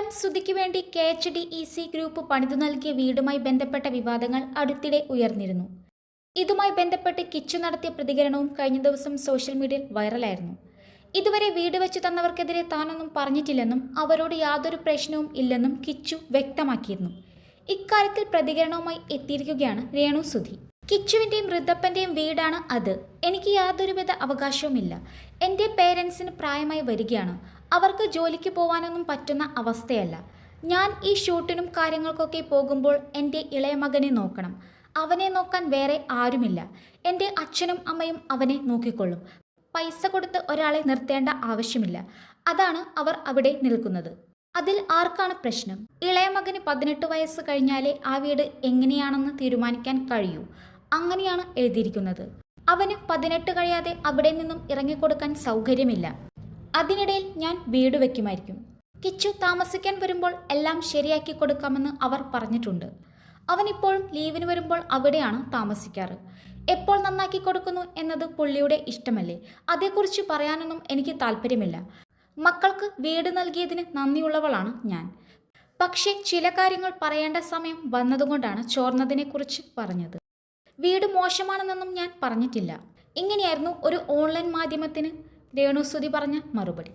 കൊല്ലം സുധിക്ക് വേണ്ടി K H D E C group പണിതു നൽകിയ വീടുമായി ബന്ധപ്പെട്ട വിവാദങ്ങൾ അടുത്തിടെ ഉയർന്നിരുന്നു. ഇതുമായി ബന്ധപ്പെട്ട് കിച്ചു നടത്തിയ പ്രതികരണവും കഴിഞ്ഞ ദിവസം സോഷ്യൽ മീഡിയയിൽ വൈറലായിരുന്നു. ഇതുവരെ വീട് വെച്ച് തന്നവർക്കെതിരെ താനൊന്നും പറഞ്ഞിട്ടില്ലെന്നും അവരോട് യാതൊരു പ്രശ്നവും ഇല്ലെന്നും കിച്ചു വ്യക്തമാക്കിയിരുന്നു. ഇക്കാര്യത്തിൽ പ്രതികരണവുമായി എത്തിയിരിക്കുകയാണ് രേണു സുധി കിച്ചുവിന്റെയും വൃദ്ധപ്പന്റെയും വീടാണ് അത്. എനിക്ക് യാതൊരുവിധ അവകാശവുമില്ല. എന്റെ പേരൻസിന് പ്രായമായി വരികയാണ്. അവർക്ക് ജോലിക്ക് പോകാനൊന്നും പറ്റുന്ന അവസ്ഥയല്ല. ഞാൻ ഈ ഷൂട്ടിനും കാര്യങ്ങൾക്കൊക്കെ പോകുമ്പോൾ എന്റെ ഇളയ മകനെ നോക്കണം. അവനെ നോക്കാൻ വേറെ ആരുമില്ല. എന്റെ അച്ഛനും അമ്മയും അവനെ നോക്കിക്കൊള്ളും. പൈസ കൊടുത്ത് ഒരാളെ നിർത്തേണ്ട ആവശ്യമില്ല. അതാണ് അവർ അവിടെ നിൽക്കുന്നത്. അതിൽ ആർക്കാണ് പ്രശ്നം? ഇളയ മകന് പതിനെട്ട് വയസ്സ് കഴിഞ്ഞാലേ ആ വീട് എങ്ങനെയാണെന്ന് തീരുമാനിക്കാൻ കഴിയൂ. അങ്ങനെയാണ് എഴുതിയിരിക്കുന്നത്. അവന് പതിനെട്ട് കഴിയാതെ അവിടെ നിന്നും ഇറങ്ങിക്കൊടുക്കാൻ സൗകര്യമില്ല. അതിനിടയിൽ ഞാൻ വീട് വയ്ക്കുമായിരിക്കും കിച്ചു താമസിക്കാൻ വരുമ്പോൾ എല്ലാം ശരിയാക്കി കൊടുക്കാമെന്ന് അവർ പറഞ്ഞിട്ടുണ്ട്. അവനിപ്പോഴും ലീവിന് വരുമ്പോൾ അവിടെയാണ് താമസിക്കാറ്. എപ്പോൾ നന്നാക്കി കൊടുക്കുന്നു എന്നത് പുള്ളിയുടെ ഇഷ്ടമല്ലേ? അതേക്കുറിച്ച് പറയാനൊന്നും എനിക്ക് താല്പര്യമില്ല. മക്കൾക്ക് വീട് നൽകിയതിന് നന്ദിയുള്ളവളാണ് ഞാൻ. പക്ഷേ ചില കാര്യങ്ങൾ പറയേണ്ട സമയം വന്നതുകൊണ്ടാണ് ചോർന്നതിനെക്കുറിച്ച് പറഞ്ഞത്. വീട് മോശമാണെന്നൊന്നും ഞാൻ പറഞ്ഞിട്ടില്ല. ഇങ്ങനെയായിരുന്നു ഒരു ഓൺലൈൻ മാധ്യമത്തിന് രേണുസുതി പറഞ്ഞ മറുപടി